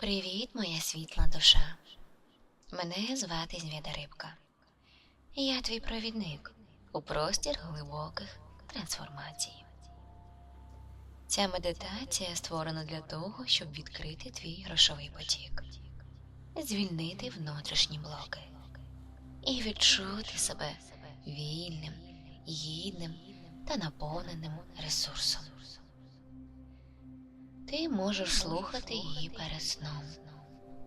Привіт, моя світла душа. Мене звати Звіда Рибка. Я твій провідник у простір глибоких трансформацій. Ця медитація створена для того, щоб відкрити твій грошовий потік, звільнити внутрішні блоки і відчути себе вільним, гідним та наповненим ресурсом. Ти можеш слухати її перед сном.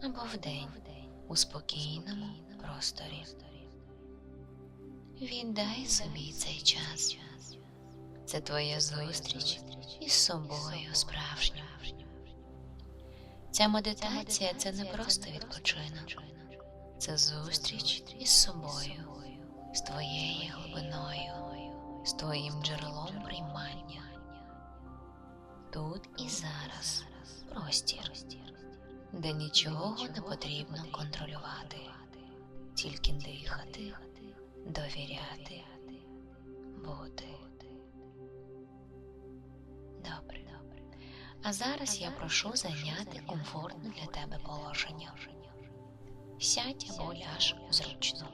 або вдень. У спокійному просторі. Віддай собі цей час. Це твоя зустріч із собою справжнім. Ця медитація це не просто відпочинок, це зустріч із собою, з твоєю глибиною, з твоїм джерелом приймання. Тут і зараз простір, де нічого не потрібно контролювати, тільки дихати, довіряти, бути. Добре. А зараз я прошу зайняти комфортне для тебе положення. Сядь або ляж зручно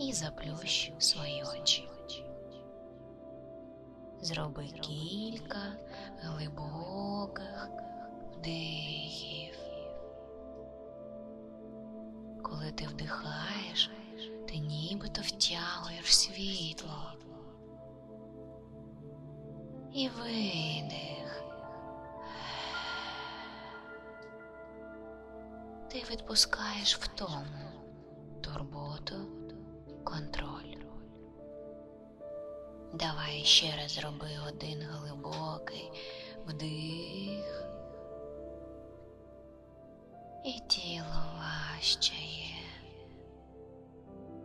і заплющ свої очі. Зроби кілька глибоких вдихів. Коли ти вдихаєш, ти нібито втягуєш світло. І видих. Ти відпускаєш втому, турботу, контроль. Давай ще раз зроби один глибокий вдих. І тіло важчає.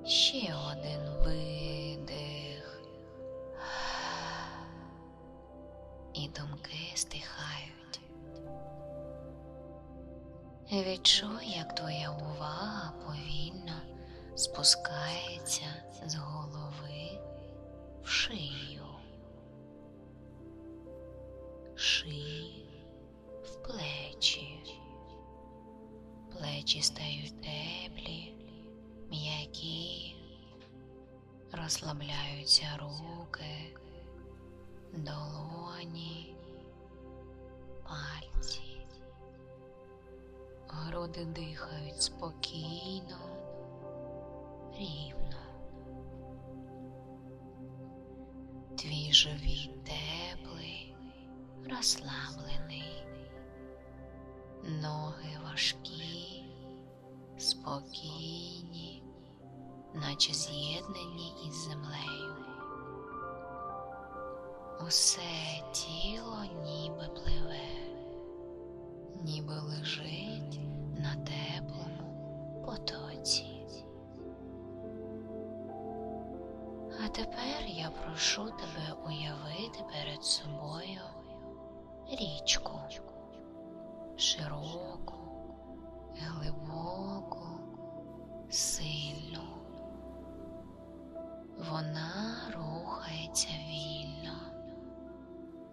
Ще один видих. І думки стихають. Відчуй, як твоя увага повільно спускається з голови в шию, шиї в плечі. Плечі стають теплі, м'які, розслабляються руки, долоні, пальці. Груди дихають спокійно, рівно. Твій живіт теплий, розслаблений, ноги важкі, спокійні, наче з'єднані із землею. Усе тіло ніби пливе, ніби лежить на теплому потоці. Тепер я прошу тебе уявити перед собою річку, широку, глибоку, сильну. Вона рухається вільно,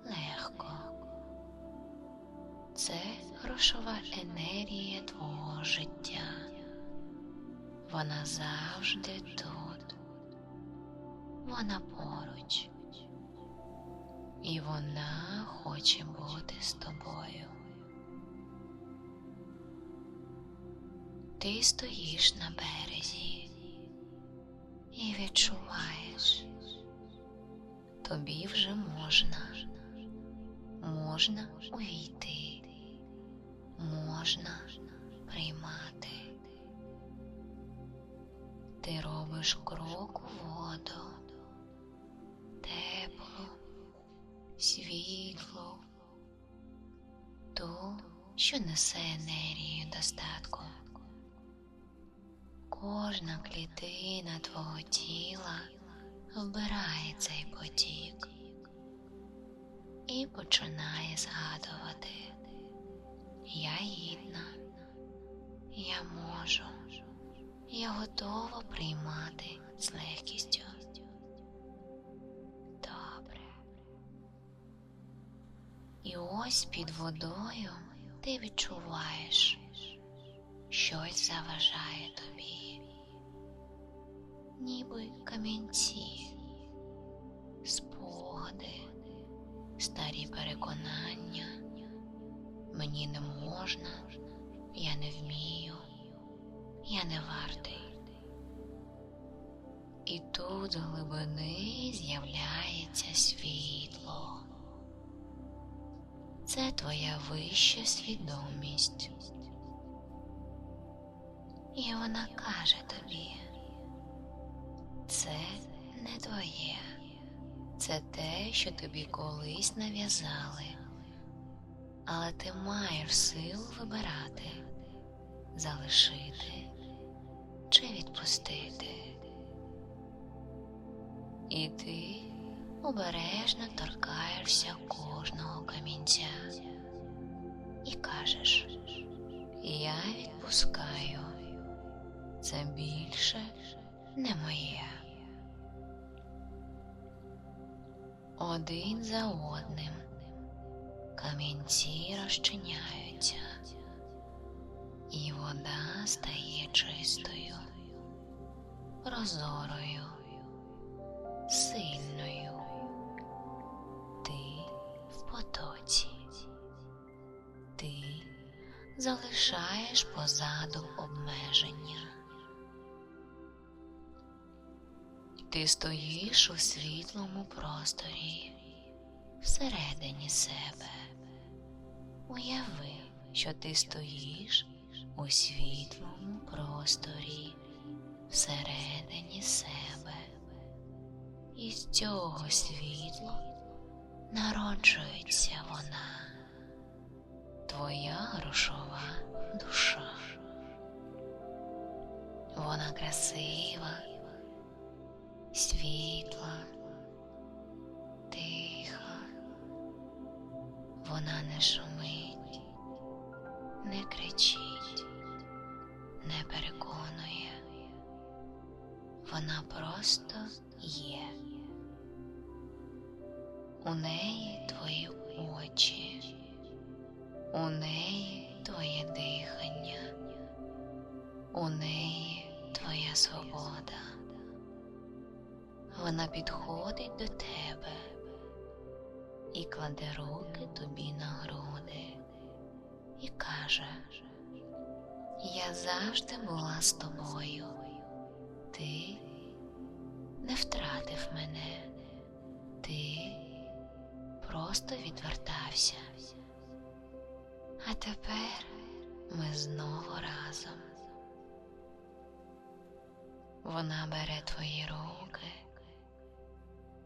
легко. Це грошова енергія твого життя. Вона завжди тут вона поруч, і вона хоче бути з тобою. Ти стоїш на березі і відчуваєш, тобі вже можна, можна увійти, можна приймати. Ти робиш крок у воду світло, ту, що несе енергію достатку. Кожна клітина твого тіла вбирає цей потік і починає згадувати Я гідна, я можу, я готова приймати з легкістю. Ось під водою ти відчуваєш, щось заважає тобі, ніби камінці, спогади, старі переконання. Мені не можна, я не вмію, я не вартий. І тут з глибини з'являється світло. Це твоя вища свідомість. І вона каже тобі, це не твоє, це те, що тобі колись нав'язали, але ти маєш силу вибирати, залишити чи відпустити. І ти обережно торкаєшся кожного камінця і кажеш, я відпускаю, це більше не моє. Один за одним камінці розчиняються, і вода стає чистою, прозорою сильною. Залишаєш позаду обмеження. Ти стоїш у світлому просторі всередині себе. Уяви, що ти стоїш у світлому просторі всередині себе. І з цього світла народжується вона, твоя грошова душа. Вона красива, світла, тиха, вона не шумить, не кричить, не переконує, вона просто є. У неї твої очі, у неї твоє дихання, у неї твоя свобода. Вона підходить до тебе і кладе руки тобі на груди і каже, я завжди була з тобою, ти не втратив мене, ти просто відвертався. А тепер ми знову разом. Вона бере твої руки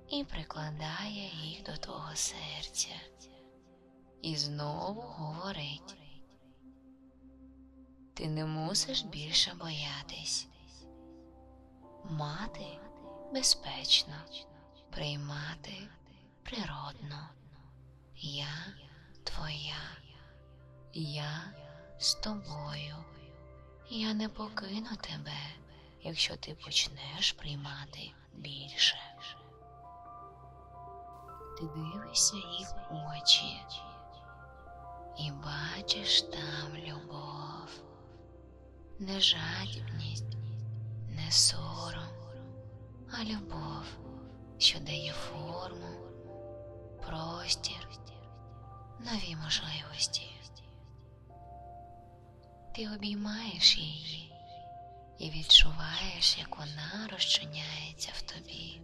і прикладає їх до твого серця і знову говорить. Ти не мусиш більше боятись. Мати безпечно, приймати природно. Я твоя, я з тобою. Я не покину тебе, якщо ти почнеш приймати більше. Ти дивишся їх очі і бачиш там любов, не жадібність, не сором, а любов, що дає форму, простір, нові можливості. Ти обіймаєш її і відчуваєш, як вона розчиняється в тобі,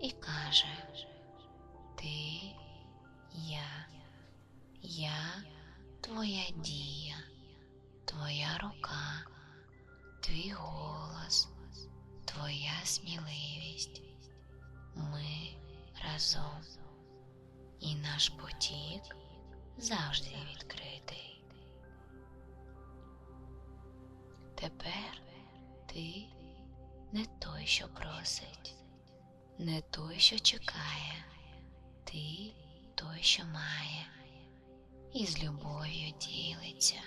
і каже Ти, я, я твоя дія, твоя рука, твій голос, твоя сміливість. Ми разом, і наш потік завжди відкритий. Тепер ти не той, що просить, не той, що чекає, ти той, що має, і з любов'ю ділиться,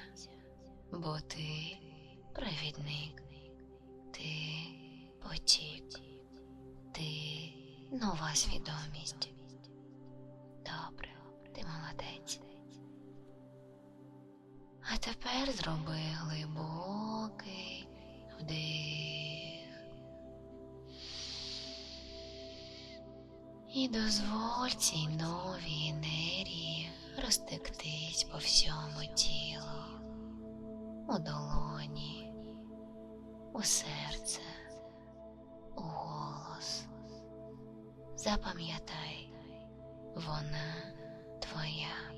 бо ти провідник, ти потік, ти нова свідомість. Добре, ти молодець. Тепер зроби глибокий вдих. І дозволь цій новій енергії розтектись по всьому тілу, у долоні, у серце, у голос. Запам'ятай, вона твоя.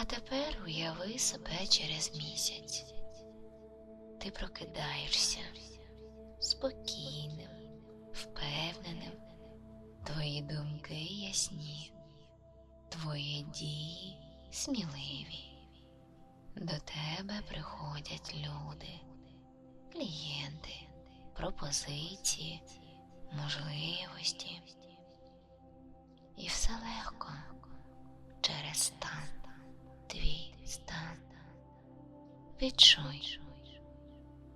А тепер уяви себе через місяць. Ти прокидаєшся спокійним, впевненим, твої думки ясні, твої дії сміливі. До тебе приходять люди, клієнти, пропозиції, можливості. І все легко через стан, твій стан. Відчуй,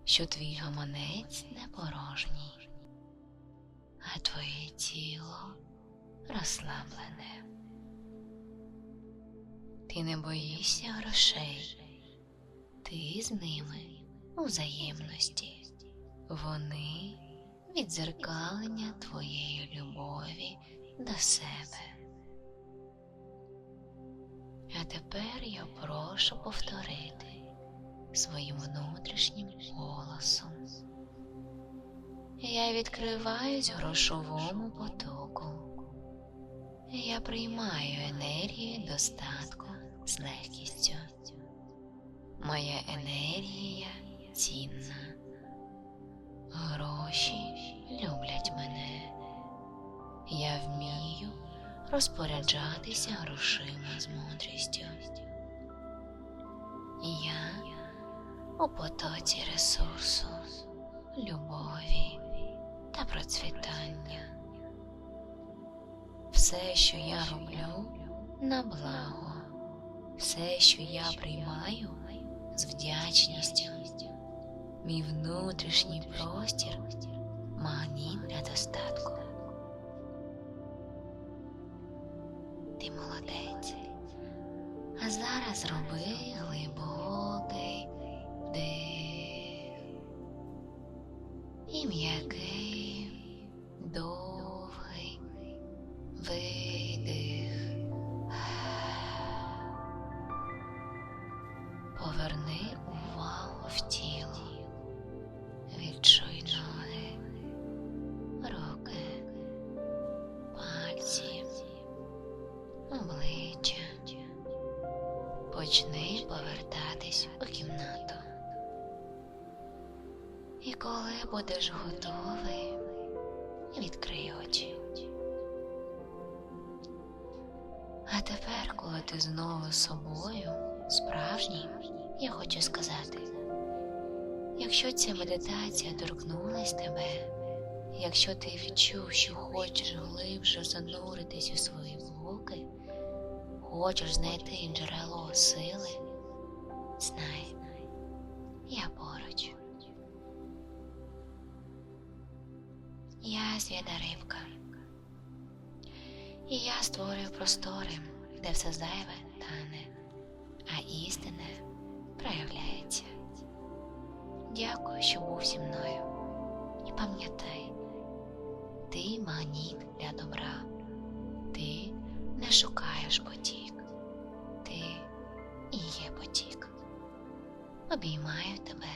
що твій гаманець не порожній, а твоє тіло розслаблене. Ти не боїшся грошей, ти з ними у взаємності. Вони відзеркалення твоєї любові до себе. А тепер я прошу повторити своїм внутрішнім голосом. Я відкриваюсь грошовому потоку. Я приймаю енергію достатку з легкістю. Моя енергія цінна. Гроші люблять мене. Я вмію розпоряджатися грошима з мудрістю. Я у потоці ресурсу, любові та процвітання. Все, що я роблю, на благо, все, що я приймаю з вдячністю, мій внутрішній простір магніт для достатку. Зараз глибокий вдих. І м'який, Почни повертатись у кімнату. І коли будеш готовий, відкрий очі. А тепер, коли ти знову собою, справжній, я хочу сказати, якщо ця медитація торкнулась тебе, якщо ти відчув, що хочеш глибше зануритись у звуки, хочеш знайти джерело сили, знай, я поруч. Я звіда рибка. І я створюю простори, де все зайве тане, а істине проявляється. Дякую, що був зі мною. І пам'ятай, ти магніт для добра. Ти не шукаєш потік. Обіймаю тебе.